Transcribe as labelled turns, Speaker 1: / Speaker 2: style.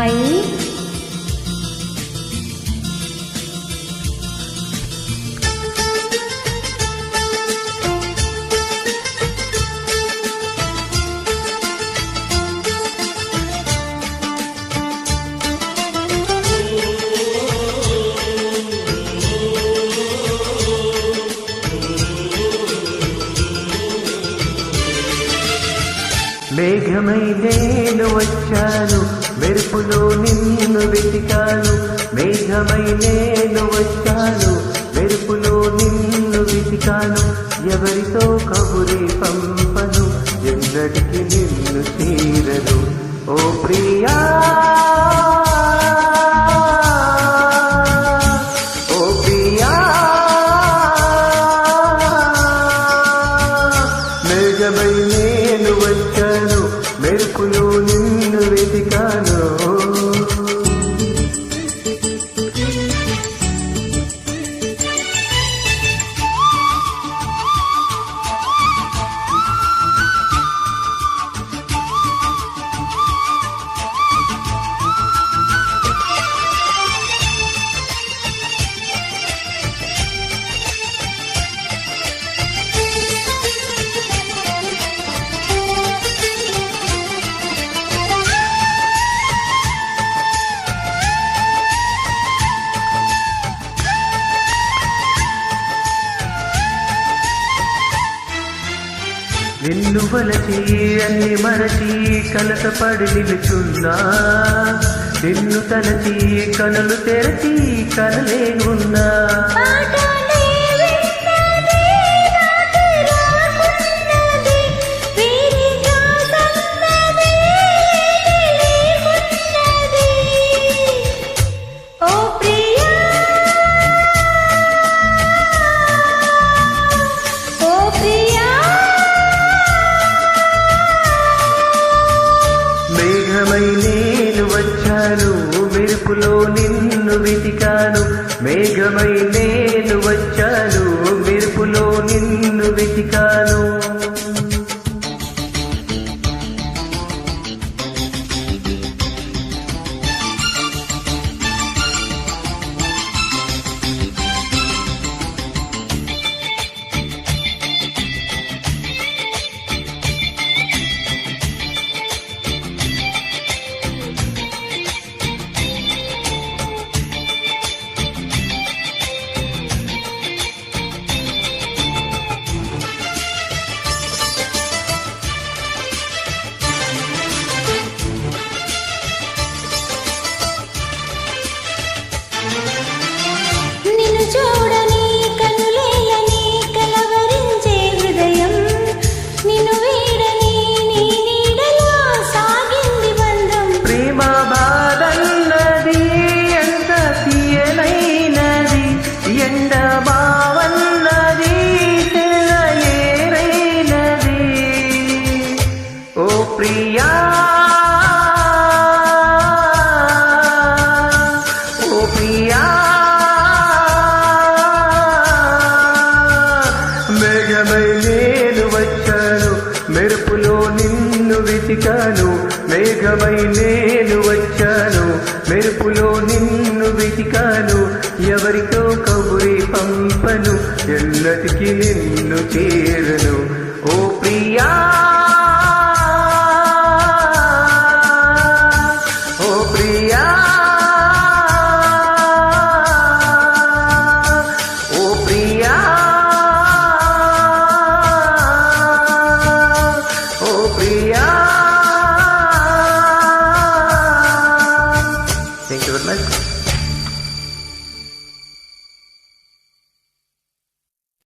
Speaker 1: అయి
Speaker 2: మేఘమై నేను వచ్చాను. మెరుపులో నిన్ను వెతికాను మేఘమై నేను వచ్చాను. మెరుపులో నిన్ను వెతికాను ఎవరితో కబురే పంపను ఎన్నటికి నిన్ను తీరను. ఓ ప్రియా! మేఘమై నేను వచ్చాను మెరుపులో నిన్ను వలచి అన్ని మరచి కలతపడి నిలుచున్నా. నిన్ను తలచి కనులు తెరచి కనలేనున్నా.
Speaker 1: పాటలే
Speaker 2: మెరుపులో నిన్ను వెతికాను. మేఘమై నేను వచ్చాను. మెరుపులో నిన్ను వెతికాను. ప్రియా ఓ ప్రియా. మేఘమై నేను వచ్చాను మెరుపులో నిన్ను వెతికాను. మేఘమై నేను వచ్చాను మెరుపులో నిన్ను వెతికాను. ఎవరితో కబురి పంపను ఎన్నటికి నిన్ను చేరను. ఓ ప్రియా. ప్రియా